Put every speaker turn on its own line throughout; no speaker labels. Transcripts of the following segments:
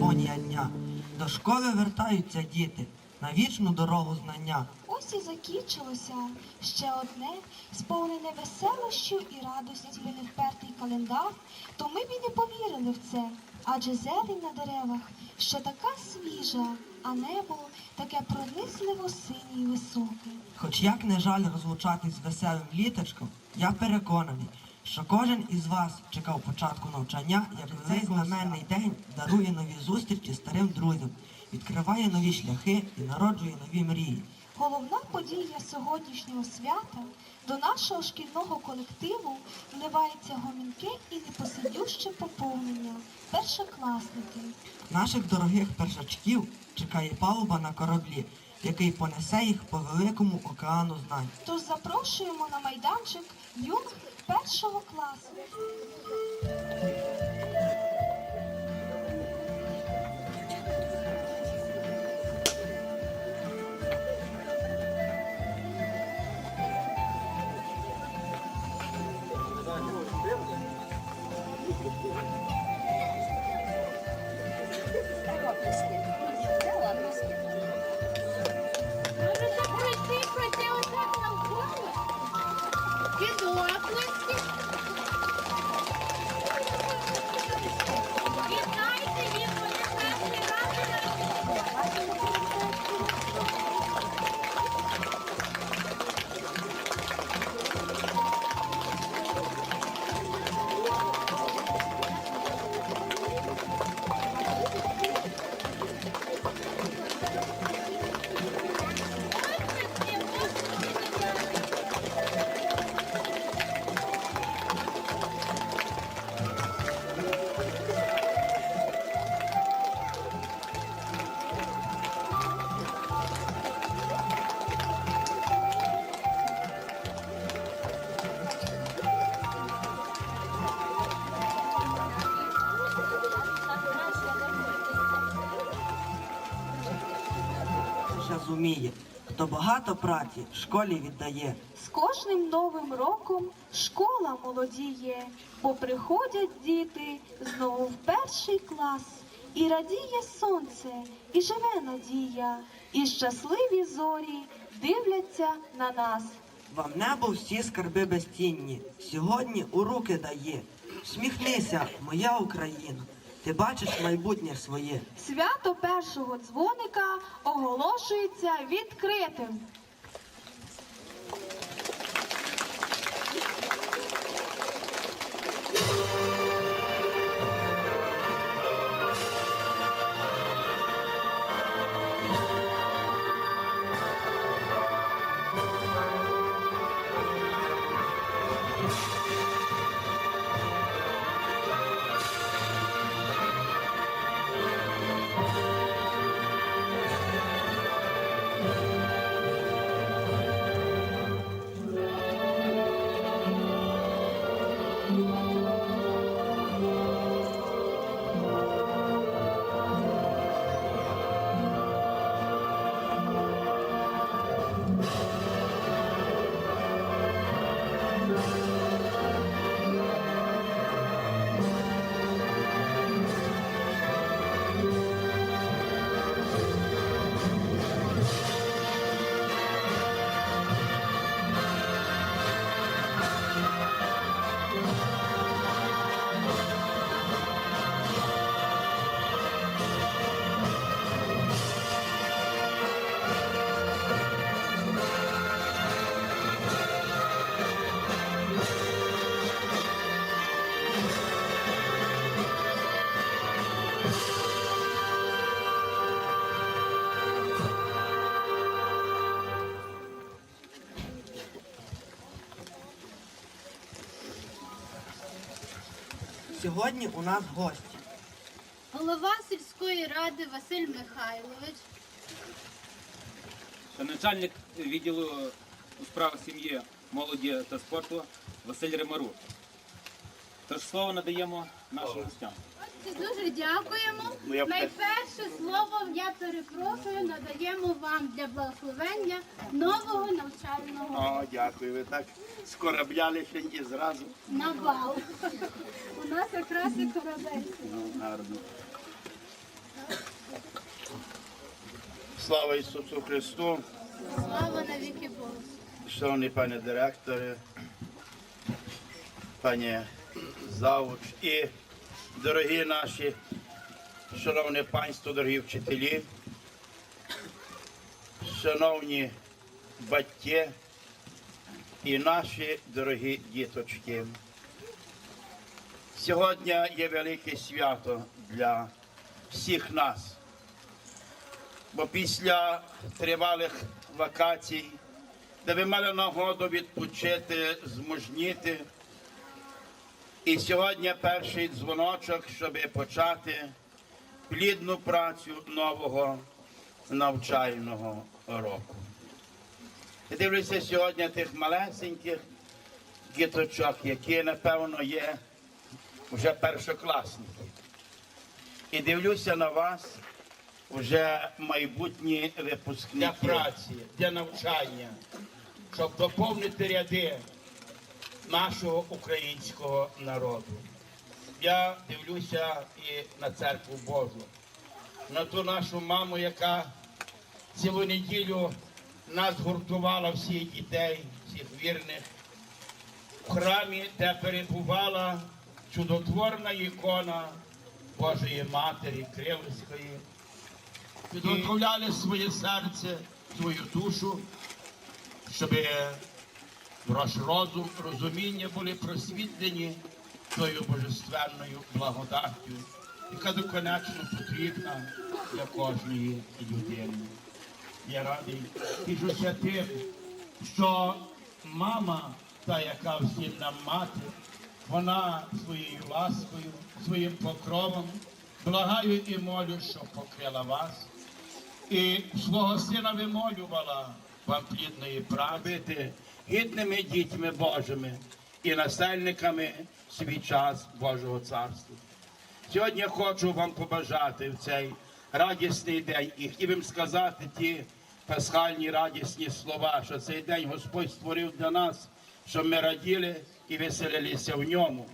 симфонія дня. До школи вертаються діти на вічну дорогу знання.
Ось і закінчилося ще одне, сповнене веселощів і радості невпертий календар, то ми б і не повірили в це. Адже зелень на деревах ще така свіжа, а небо таке пронизливо синє і високе.
Хоч як не жаль розлучатись з веселим літочком, я переконаний, що кожен із вас чекав початку навчання, як цей знаменний день дарує нові зустрічі старим друзям, відкриває нові шляхи і народжує нові мрії.
Головна подія сьогоднішнього свята до нашого шкільного колективу вливається гомінке і непосидюще поповнення першокласники.
Наших дорогих першачків чекає палуба на кораблі, який понесе їх по великому океану знань.
Тож запрошуємо на майданчик юних першого класу.
Можете
хто багато праці школі віддає.
З кожним новим роком школа молодіє, бо приходять діти знову в перший клас. І радіє сонце, і живе надія, і щасливі зорі дивляться на нас.
Вам небо всі скарби безцінні, сьогодні у руки дає. Сміхнися, моя Україна, ти бачиш майбутнє своє.
Свято першого дзвоника оголошується відкритим.
Сьогодні у нас гості.
Голова сільської ради Василь Михайлович.
та начальник відділу у справах сім'ї, молоді та спорту Василь Ремару. Тож слово надаємо нашим гостям.
Дуже дякуємо.
Ну,
Найперше слово я перепрошую, надаємо вам для благословення нового навчального.
О, дякую. Ви так з корабля і зразу.
На бал. У нас якраз і корабель.
Ну, гарно. Слава Ісусу Христу.
Слава на віки Богу.
Шановний пане директори, пані завуч і дорогі наші, шановне панство, дорогі вчителі, шановні батьки і наші дорогі діточки. Сьогодні є велике свято для всіх нас. Бо після тривалих вакацій, де ви мали нагоду відпочити, змужніти. І сьогодні перший дзвоночок, щоб почати плідну працю нового навчального року. Я дивлюся сьогодні тих малесеньких діточок, які, напевно, є вже першокласники. І дивлюся на вас вже майбутні випускники. Для праці, для навчання, щоб доповнити ряди нашого українського народу. Я дивлюся і на церкву Божу, на ту нашу маму, яка цілу неділю нас гуртувала всіх дітей, всіх вірних, в храмі, де перебувала чудотворна ікона Божої Матері Кривської. Підготовляли своє серце, свою душу, щоб ваш розум, розуміння були просвітлені тою божественною благодаттю, яка доконечно потрібна для кожної людини. Я радий тішуся тим, що мама, та, яка всім нам мати, вона своєю ласкою, своїм покровом, благаю і молю, щоб покрила вас. І свого сина вимолювала вам плідної праці, гідними дітьми Божими і насельниками свій час Божого царства. Сьогодні хочу вам побажати в цей радісний день і хотів би сказати ті пасхальні радісні слова, що цей день Господь створив для нас, щоб ми раділи і веселилися в ньому.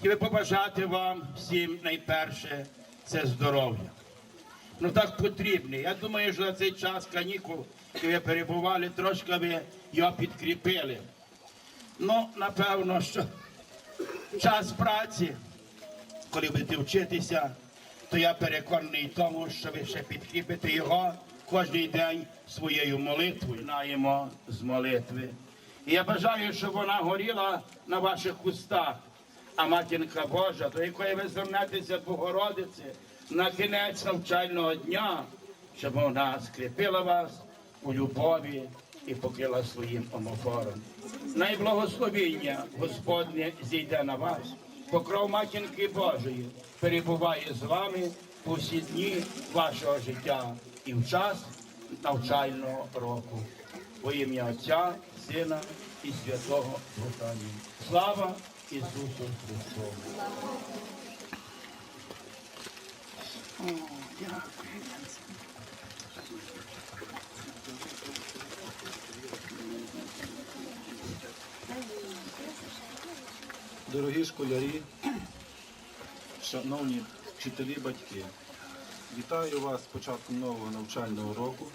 Хотів побажати вам всім найперше це здоров'я. Ну так потрібне. Я думаю, що за цей час канікул, ви перебували, трошки ви його підкріпили. Ну, напевно, що час праці, коли будете вчитися, то я переконаний тому, що ви ще підкріпите його кожен день своєю молитвою. Знаємо з молитви. І я бажаю, щоб вона горіла на ваших устах. А матінка Божа, до якої ви звернетеся Богородиці на кінець навчального дня, щоб вона скріпила вас у любові і покрила своїм омофором. Найблагословіння Господнє зійде на вас. Покров матінки Божої перебуває з вами у всі дні вашого життя і в час навчального року. Во ім'я Отця, Сина і Святого Духа. Слава Ісусу Христу!
Дорогі школярі, шановні вчителі, батьки, вітаю вас з початком нового навчального року.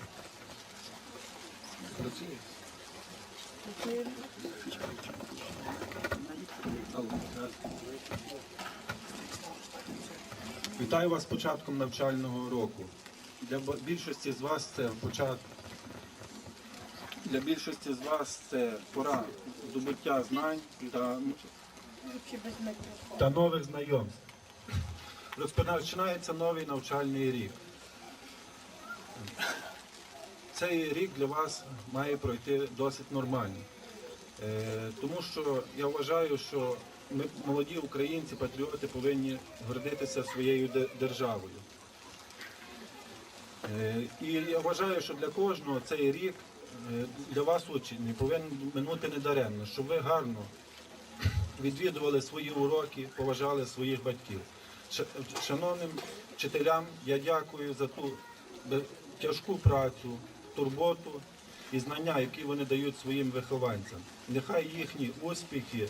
Працює? Вітаю вас з початком навчального року. Для більшості з вас це початок. Для більшості з вас це пора здобуття знань та та нових знайомств. Розпочинається новий навчальний рік. Цей рік для вас має пройти досить нормально. Е, Тому що я вважаю, що ми, молоді українці, патріоти, повинні гордитися своєю державою. Е, І я вважаю, що для кожного цей рік, е, для вас учні, повинен минути недаремно, щоб ви гарно відвідували свої уроки, поважали своїх батьків. Шановним вчителям, я дякую за ту тяжку працю, турботу і знання, які вони дають своїм вихованцям. Нехай їхні успіхи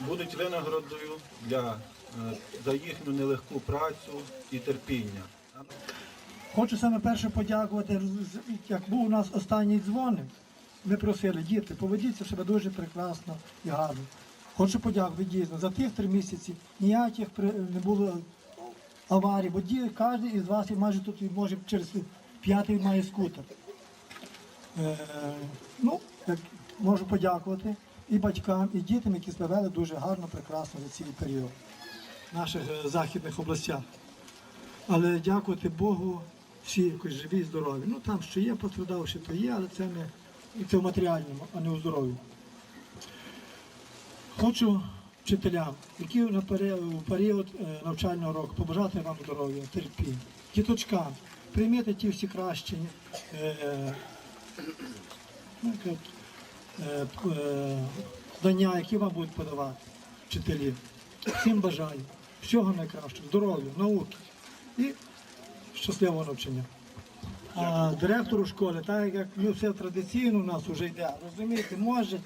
будуть винагородою для, е, за їхню нелегку працю і терпіння.
Хочу саме перше подякувати, як був у нас останній дзвоник, ми просили, діти, поведіться себе дуже прекрасно і гарно. Хочу подякувати дійсно за тих три місяці ніяких не було аварій, бо ді- кожен із вас і майже тут може через п'ятий має скутер. Е, ну, як можу подякувати і батькам, і дітям, які себе дуже гарно, прекрасно за цей період в наших е, західних областях. Але дякувати Богу, всі якось живі і здорові. Ну там що є, пострадавши, то є, але це не це в матеріальному, а не у здоров'ю. Хочу вчителям, які на період, е, навчального року побажати вам здоров'я, терпіння. Діточкам, приймете ті всі кращі е, е, е, знання, які вам будуть подавати вчителі. Всім бажаю всього найкращого, здоров'я, науки і щасливого навчання. А директору школи, так як ми все традиційно у нас вже йде, розумієте, може,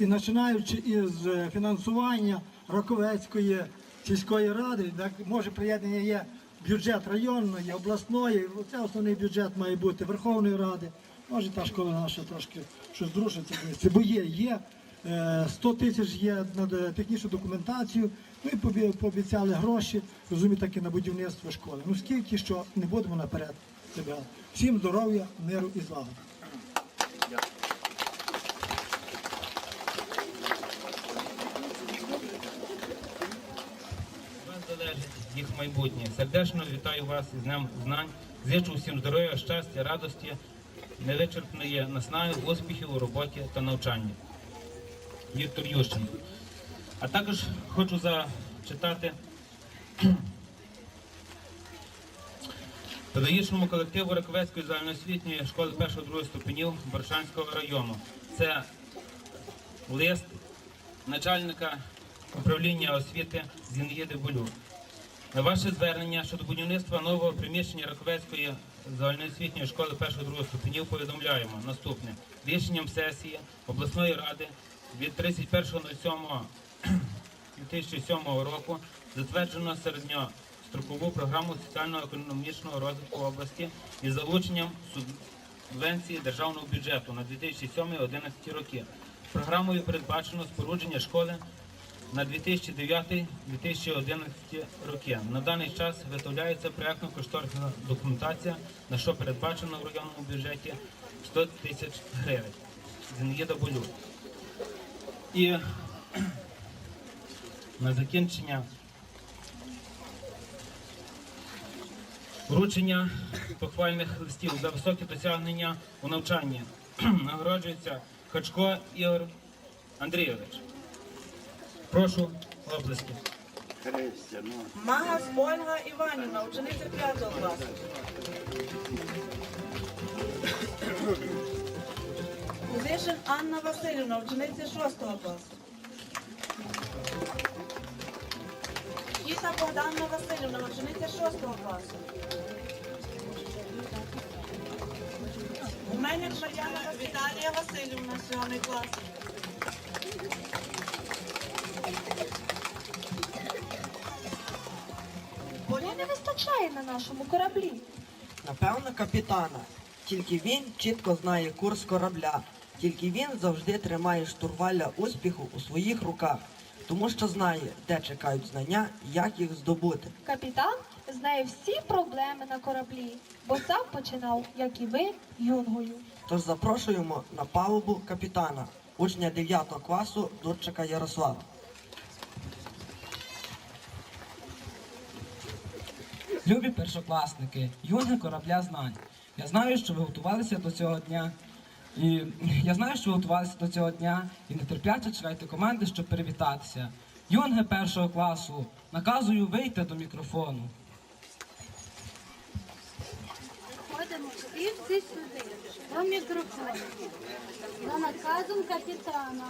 і починаючи із е, фінансування Раковецької сільської ради, так, може приєднання є бюджет районної, обласної, це основний бюджет має бути Верховної Ради. Може та школа наша трошки щось зрушиться бо є, є. е, 100 тисяч є на технічну документацію, ну і пообіцяли гроші, розумієте, таки на будівництво школи. Ну скільки що не будемо наперед себе. Всім здоров'я, миру і
вас залежить їх майбутнє. Сердечно вітаю вас із Днем знань. Зичу всім здоров'я, щастя, радості, невичерпної наснаги, успіхів у роботі та навчанні. Віктор Ющенко. А також хочу зачитати педагогічному колективу Раковецької загальноосвітньої школи 1-2 ступенів Боршанського району. Це лист начальника управління освіти Зінаїди Болюк. На ваше звернення щодо будівництва нового приміщення Раковецької загальноосвітньої школи 1-2 ступенів повідомляємо наступне. Рішенням сесії обласної ради від 31.07.2007 року затверджено середньострокову програму соціально-економічного розвитку області із залученням субвенції державного бюджету на 2007-2011 роки. Програмою передбачено спорудження школи на 2009-2011 роки. На даний час виготовляється проєктно-кошторисна документація, на що передбачено в районному бюджеті 100 тисяч гривень. Зінаїда Болюк. І на закінчення вручення похвальних листів за високі досягнення у навчанні нагороджується Хачко Ігор Андрійович. Прошу оплески.
Ну.
Магас Ольга Іванівна, учениця 5 класу. Кузишин Анна Васильівна, учениця 6 класу. Кіта Богданна Васильівна, учениця 6 класу. Гуменяк Мар'яна Віталія Васильівна, 7 клас.
Води не вистачає на нашому кораблі.
Напевно, капітана. Тільки він чітко знає курс корабля. Тільки він завжди тримає штурвалля успіху у своїх руках, тому що знає, де чекають знання і як їх здобути.
Капітан знає всі проблеми на кораблі, бо сам починав, як і ви, юнгою.
Тож запрошуємо на палубу капітана, учня 9 класу Дурчика Ярослава.
Любі першокласники, юнги корабля знань. Я знаю, що ви готувалися до цього дня. І я знаю, що ви готувалися до цього дня і нетерпляче чекаєте команди, щоб привітатися. Юнги першого класу, наказую вийти до мікрофону.
Ходимо всі всі сюди, до мікрофону. За наказом капітана.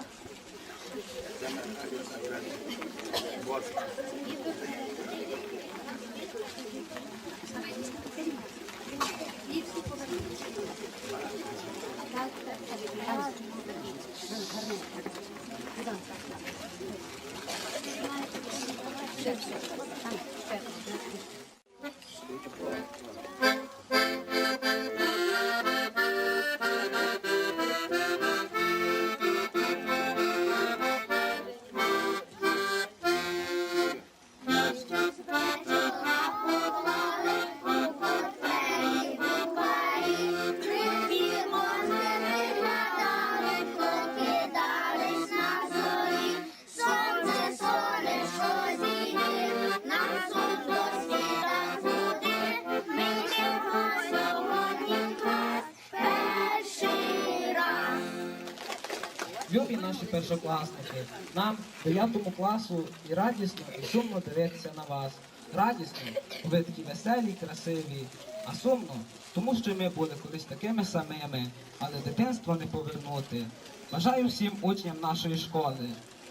Любі наші першокласники, нам, 9 класу, і радісно, і сумно дивитися на вас. Радісно, бо ви такі веселі, красиві, а сумно, тому що ми були колись такими самими, але дитинство не повернути. Бажаю всім учням нашої школи.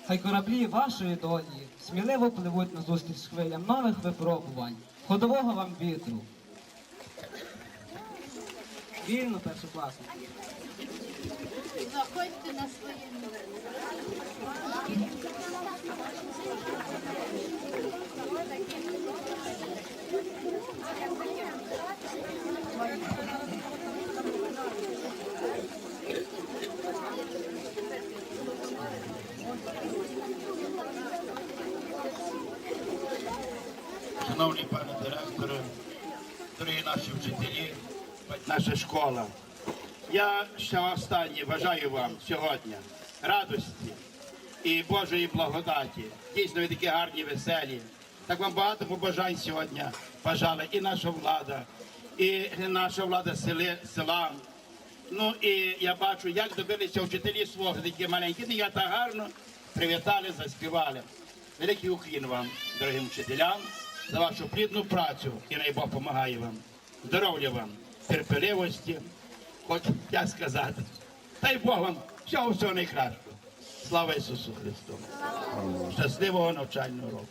Хай кораблі вашої долі сміливо пливуть назустріч хвилям нових випробувань, ходового вам вітру. Вільно, першокласники.
Заходьте на своє місце.
Шановні пане директоре, дорогі наші вчителі, наша школа. Я ще останнє бажаю вам сьогодні радості і Божої благодаті. Дійсно, ви такі гарні, веселі. Так вам багато побажань сьогодні бажала і наша влада, і наша влада сели, села. Ну і я бачу, як добилися вчителі свого такі маленькі. Ну, я так гарно привітали, заспівали. Великий уклін вам, дорогим вчителям, за вашу плідну працю і най Бог допомагає вам. Здоров'я вам, терпеливості, хоч я сказати. Дай Бог вам всього всього найкращого. Слава Ісусу Христу! Щасливого навчального року!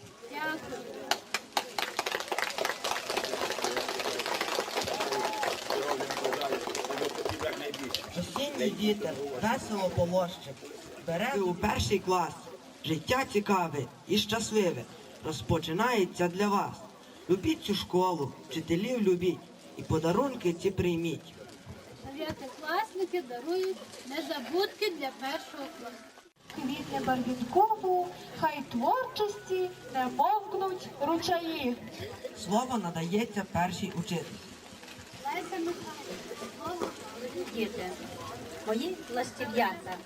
Осінній вітер весело полощив. Бере у перший клас. Життя цікаве і щасливе розпочинається для вас. Любіть цю школу, вчителів любіть і подарунки ці прийміть.
Дев'ятикласники дарують незабудки для першого класу.
Квітне барвінкову, хай творчості не мовкнуть ручаї.
Слово надається першій учительці.
Леся Михайлівна, слово
Діти, мої ластів'ята,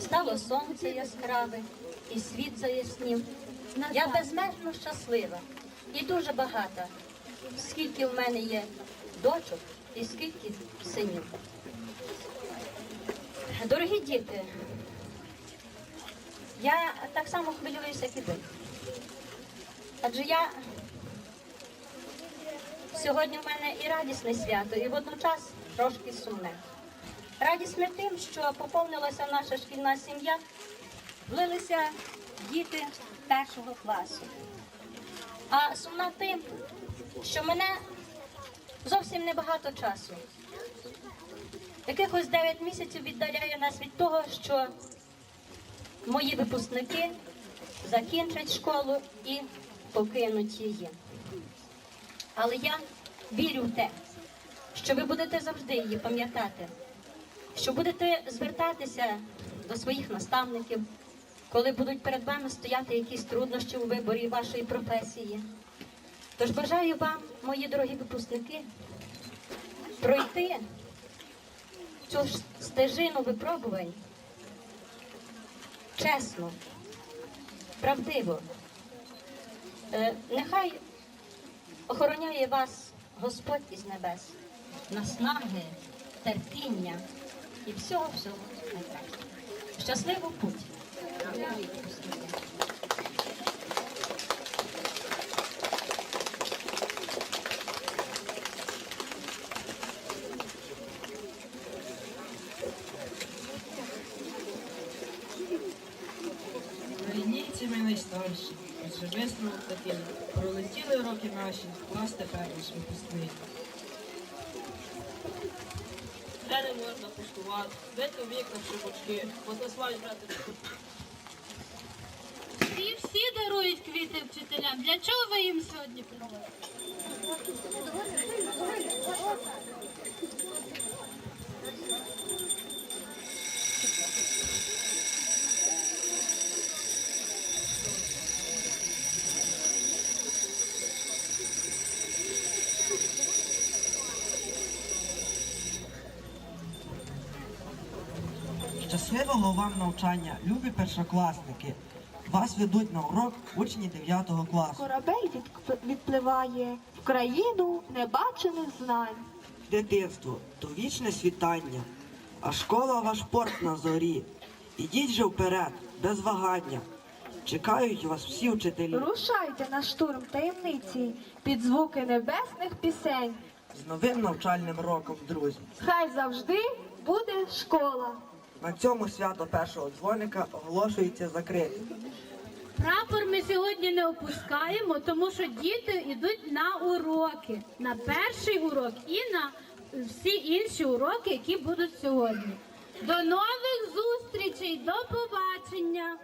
стало сонце яскраве, і світ заяснів. Я безмежно щаслива і дуже багата. Скільки в мене є дочок і скільки синів. Дорогі діти, я так само хвилююся, як і ви. Адже я Сьогодні в мене і радісне свято, і водночас трошки сумне. Радісне тим, що поповнилася наша шкільна сім'я, влилися діти першого класу. А сумна тим, що мене зовсім небагато часу. Якихось 9 місяців віддаляє нас від того, що мої випускники закінчать школу і покинуть її. Але я вірю в те, що ви будете завжди її пам'ятати, що будете звертатися до своїх наставників, коли будуть перед вами стояти якісь труднощі у виборі вашої професії. Тож бажаю вам, мої дорогі випускники, пройти цю стежину випробувань чесно, правдиво. Е, Нехай охороняє вас Господь із небес, наснаги, терпіння і всього всього найкращого. Щасливу путь!
На лінійці ми найстарші, адже висновок такий. Пролетіли роки наші, клас тепер наш випускний.
Де не можна пустувати, бити вікна шибочки, посласть брати.
Всі всі дарують квіти вчителям. Для чого ви їм сьогодні приводите?
Щасливого вам навчання, любі першокласники. Вас ведуть на урок учні 9 класу.
Корабель від- відпливає в країну небачених знань.
Дитинство то вічне світання, а школа ваш порт на зорі. Ідіть же вперед, без вагання. Чекають вас всі вчителі.
Рушайте на штурм таємниці під звуки небесних пісень.
З новим навчальним роком, друзі.
Хай завжди буде школа.
На цьому свято першого дзвоника оголошується закритим.
Прапор ми сьогодні не опускаємо, тому що діти йдуть на уроки, на перший урок і на всі інші уроки, які будуть сьогодні. До нових зустрічей, до побачення!